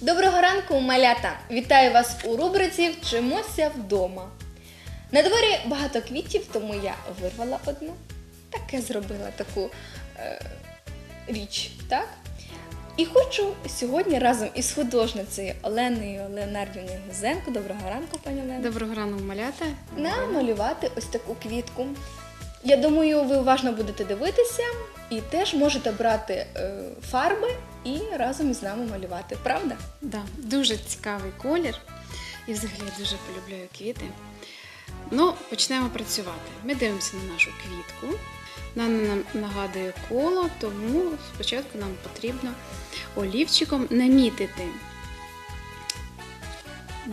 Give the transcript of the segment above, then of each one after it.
Доброго ранку, малята! Вітаю вас у рубриці Вчимося вдома. На дворі багато квітів, тому я вирвала одну. Таке зробила таку е, річ, так? І хочу сьогодні разом із художницею Оленою Леонардівною Гузенко, доброго ранку, пані Олено, Доброго ранку, малята. намалювати ось таку квітку. Я думаю, ви уважно будете дивитися і теж можете брати е, фарби і разом із нами малювати, правда? Да, дуже цікавий колір. І взагалі я дуже полюбляю квіти. Ну, почнемо працювати. Ми дивимося на нашу квітку. Вона нам нагадує коло, тому спочатку нам потрібно олівчиком намітити,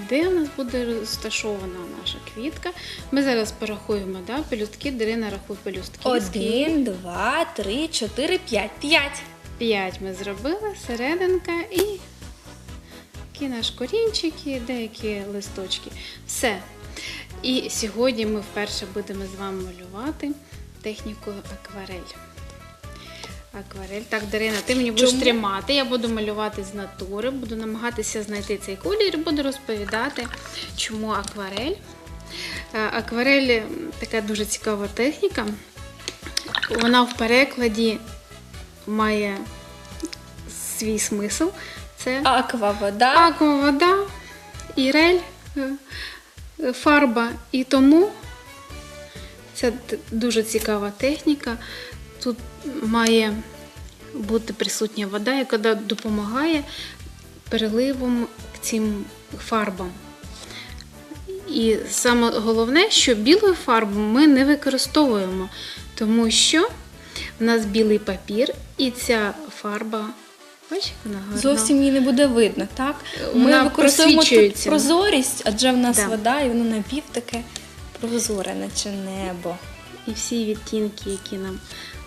де у нас буде розташована наша квітка. Ми зараз порахуємо да, пелюстки, Дарина рахує пелюстки. Один, два, три, чотири, п'ять. П'ять. 5 ми зробили, серединка і такі наш корінчик і деякі листочки. Все. І сьогодні ми вперше будемо з вами малювати технікою акварель. Акварель. Так, Дарина, ти мені будеш Чому? тримати. Я буду малювати з натури, буду намагатися знайти цей колір і буду розповідати, чому акварель. Е, Акварель така дуже цікава техніка. Вона в перекладі має свій смисл. Це Аквавода. аквавода і рель, е, фарба. І тому це дуже цікава техніка. Тут має бути присутня вода, яка допомагає переливом к цим фарбам. І саме головне, що білу фарбу ми не використовуємо, тому що в нас білий папір, і ця фарба, бачиш, вона гарна. Зовсім її не буде видно, так? Вона Ми використовуємо тут прозорість, адже в нас Да. вода, і воно напів таке прозоре, наче небо. І всі відтінки, які нам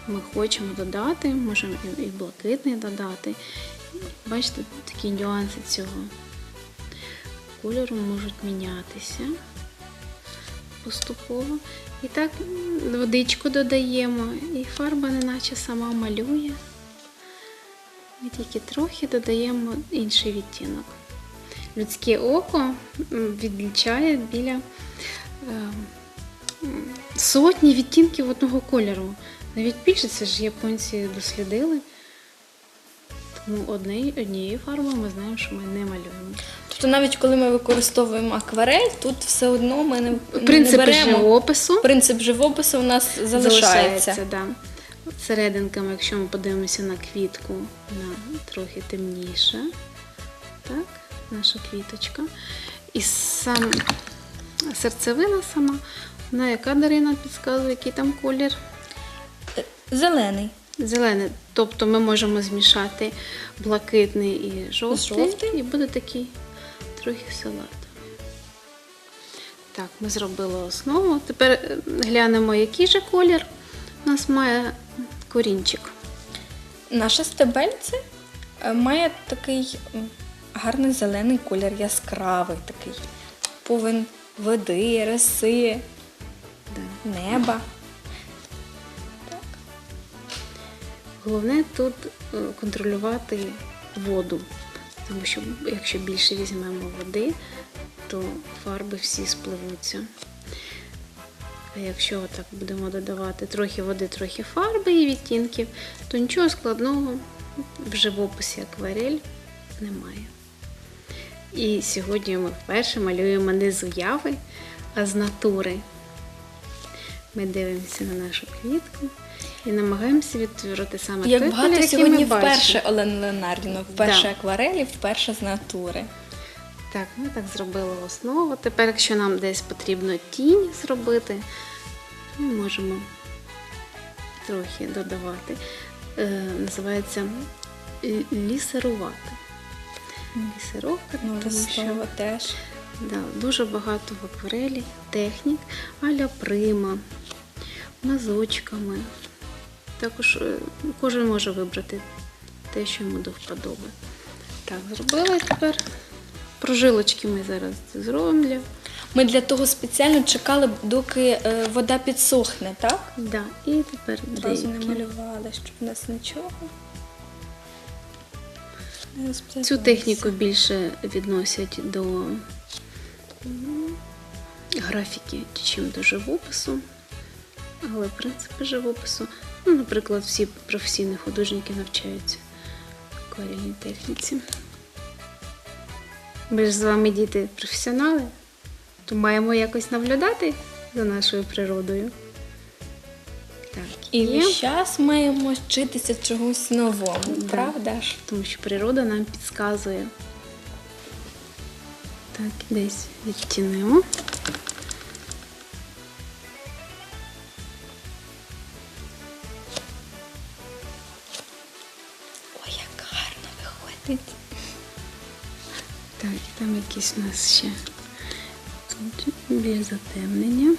ми хочемо додати, можемо і, блакитний додати. Бачите, такі нюанси цього кольору можуть мінятися поступово. І так водичку додаємо, і фарба неначе сама малює. Ми тільки трохи додаємо інший відтінок. Людське око відлічає біля е, м, сотні відтінків одного кольору. Навіть більше це ж японці дослідили. Тому однією фарбою ми знаємо, що ми не малюємо. Тобто навіть коли ми використовуємо акварель, тут все одно ми не, не беремо. живопису Принцип живопису у нас залишається. да. Серединками, якщо ми подивимося на квітку, вона трохи темніша. Так, наша квіточка. І сам серцевина сама, вона яка Дарина підказує, який там колір? Зелений. Зелений. Тобто ми можемо змішати блакитний і жовтий, Жовтий. і буде такий трохи салат. Так, ми зробили основу. Тепер е, глянемо, який же колір у нас має корінчик. Наше стебельце е, має такий гарний зелений колір, яскравий такий. Повен води, роси, Да. Неба. Так. Головне тут е, контролювати воду, тому що якщо більше візьмемо води, то фарби всі спливуться. А якщо так будемо додавати трохи води, трохи фарби і відтінків, то нічого складного в живописі акварель немає. І сьогодні ми вперше малюємо не з уяви, а з натури. Ми дивимося на нашу квітку і намагаємося відтворити саме Як той багато колір, який сьогодні ми бачимо. вперше Олена Леонардівна, вперше Да. акварелі, вперше з натури. Так, ми так зробили основу. Тепер, якщо нам десь потрібно тінь зробити, ми можемо трохи додавати. Е, називається лісерувати. Лісеровка, Нове тому що теж. Да, дуже багато в акварелі технік, аля прима, мазочками. Також е, кожен може вибрати те, що йому до вподоби. Так, зробили тепер. Прожилочки ми зараз зробимо для. Ми для того спеціально чекали, доки е, вода підсохне, так? Да. І тепер Одразу не малювали, щоб у нас нічого. Цю техніку більше відносять до графіки, чим до живопису. Але принципи живопису, ну, наприклад, всі професійні художники навчаються акварельній техніці. Ми ж з вами діти професіонали, то маємо якось наглядати за нашою природою. Так, І є. весь час маємо вчитися чогось новому, Да. правда ж? тому що природа нам підказує. Так, десь відтінемо. Виходить. Так, там якісь у нас ще тут більш затемнення.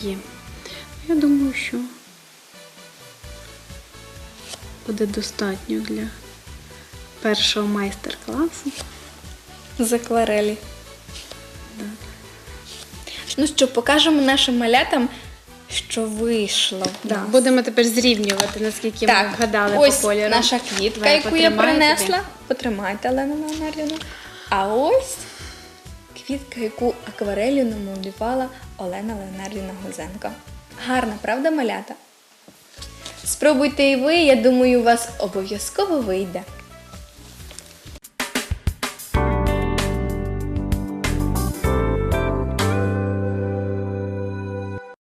Є. Я думаю, що буде достатньо для першого майстер-класу. З акварелі. Да. Ну що, покажемо нашим малятам, що вийшло. Да. Будемо тепер зрівнювати, наскільки ми Так, вгадали ось по кольору. наша квітка, Давай, яку я принесла. тобі. Потримайте, Олена Леонардівна. А ось квітка, яку акварелью намалювала Олена Леонардівна Гузенко. Гарна, правда, малята? Спробуйте і ви, я думаю, у вас обов'язково вийде.